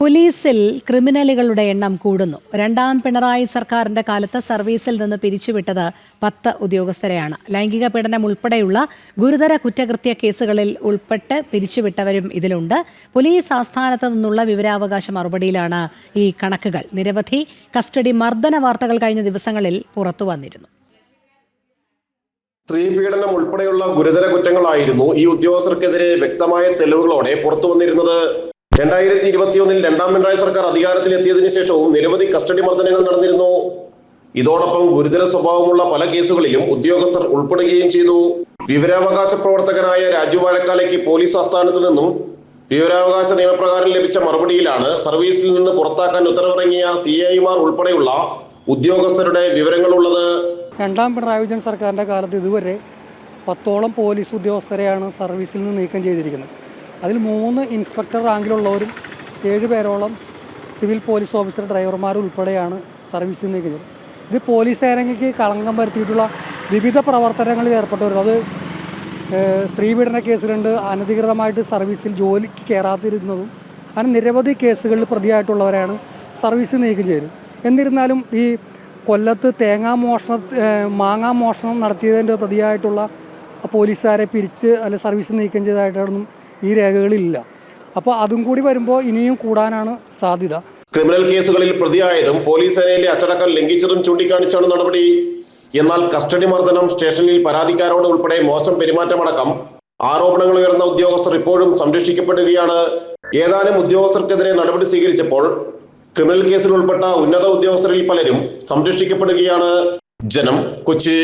പോലീസിൽ ക്രിമിനലുകളുടെ എണ്ണം കൂടുന്നു. രണ്ടാം പിണറായി സർക്കാരിന്റെ കാലത്ത് സർവീസിൽ നിന്ന് പിരിച്ചുവിട്ടത് പത്ത് ഉദ്യോഗസ്ഥരെയാണ്. ലൈംഗിക പീഡനം ഉൾപ്പെടെയുള്ള ഗുരുതര കുറ്റകൃത്യ കേസുകളിൽ ഉൾപ്പെട്ട് പിരിച്ചുവിട്ടവരും ഇതിലുണ്ട്. പോലീസ് ആസ്ഥാനത്ത് നിന്നുള്ള വിവരാവകാശ മറുപടിയിലാണ് ഈ കണക്കുകൾ. നിരവധി കസ്റ്റഡി മർദ്ദന വാർത്തകൾ കഴിഞ്ഞ ദിവസങ്ങളിൽ പുറത്തു വന്നിരുന്നു. സ്ത്രീ പീഡനം ഉൾപ്പെടെയുള്ള ഗുരുതര കുറ്റങ്ങളായിരുന്നു ഈ ഉദ്യോഗസ്ഥർക്കെതിരെ വ്യക്തമായ തെളിവുകളോടെ പുറത്തു വന്നിരുന്നത്. രണ്ടായിരത്തി ഇരുപത്തിയൊന്നിൽ രണ്ടാം പിണറായി സർക്കാർ അധികാരത്തിലെത്തിയതിനു ശേഷവും നിരവധി കസ്റ്റഡി മർദ്ദനങ്ങൾ നടന്നിരുന്നു. ഇതോടൊപ്പം ഗുരുതര സ്വഭാവമുള്ള പല കേസുകളിലും ഉദ്യോഗസ്ഥർ ഉൾപ്പെടുകയും ചെയ്തു. വിവരാവകാശ പ്രവർത്തകനായ രാജു വാഴക്കാലയ്ക്ക് പോലീസ് ആസ്ഥാനത്ത് നിന്നും വിവരാവകാശ നിയമപ്രകാരം ലഭിച്ച മറുപടിയിലാണ് സർവീസിൽ നിന്ന് പുറത്താക്കാൻ ഉത്തരവിറങ്ങിയ സി ഐമാർ ഉൾപ്പെടെയുള്ള ഉദ്യോഗസ്ഥരുടെ വിവരങ്ങളുള്ളത്. രണ്ടാം പിണറായി വിജയൻ സർക്കാരിന്റെ കാലത്ത് ഇതുവരെ പത്തോളം പോലീസ് ഉദ്യോഗസ്ഥരെയാണ് സർവീസിൽ നിന്ന് നീക്കം ചെയ്തിരിക്കുന്നത്. അതിൽ മൂന്ന് ഇൻസ്പെക്ടർ റാങ്കിലുള്ളവരും ഏഴ് പേരോളം സിവിൽ പോലീസ് ഓഫീസർ ഡ്രൈവർമാരും ഉൾപ്പെടെയാണ് സർവീസിൽ ചെയ്തത് ഇത് പോലീസ് സേനയ്ക്ക് കളങ്കം വരുത്തിയിട്ടുള്ള വിവിധ പ്രവർത്തനങ്ങളിൽ ഏർപ്പെട്ടവരും അത് സ്ത്രീ സ്ത്രീപീഡന കേസിലുണ്ട് അനധികൃതമായിട്ട് സർവീസിൽ ജോലിക്ക് കയറാതിരുന്നതും അങ്ങനെ നിരവധി കേസുകളിൽ പ്രതിയായിട്ടുള്ളവരാണ് സർവീസിൽ നീക്കം ചെയ്തത് എന്നിരുന്നാലും ഈ കൊല്ലത്ത് തേങ്ങാ മോഷണ മാങ്ങാ മോഷണം നടത്തിയതിന്റെ പ്രതിയായിട്ടുള്ള പോലീസുകാരെ പിരിച്ച് അല്ലെ സർവീസിൽ നീക്കം ചെയ്തതായിട്ടൊന്നും ഈ രേഖകളില്ല. അപ്പോൾ അതും കൂടി വരുമ്പോൾ ഇനിയും കൂടാനാണ് സാധ്യത. ക്രിമിനൽ കേസുകളിൽ പ്രതിയായതും പോലീസ് സേനയിലെ അച്ചടക്കം ലംഘിച്ചതും ചൂണ്ടിക്കാണിച്ചാണ് നടപടി. എന്നാൽ കസ്റ്റഡി മർദ്ദനം സ്റ്റേഷനിൽ പരാതിക്കാരോട് ഉൾപ്പെടെ മോശം പെരുമാറ്റമടക്കം. ആരോപണങ്ങൾ ഉയർന്ന ഉദ്യോഗസ്ഥർ ഇപ്പോഴും സംരക്ഷിക്കപ്പെടുകയാണ്. ഏതാനും ഉദ്യോഗസ്ഥർക്കെതിരെ നടപടി സ്വീകരിച്ചപ്പോൾ ക്രിമിനൽ കേസിൽ ഉൾപ്പെട്ട ഉന്നത ഉദ്യോഗസ്ഥരിൽ പലരും സംരക്ഷിക്കപ്പെടുകയാണ്. ജനം കൊച്ചി.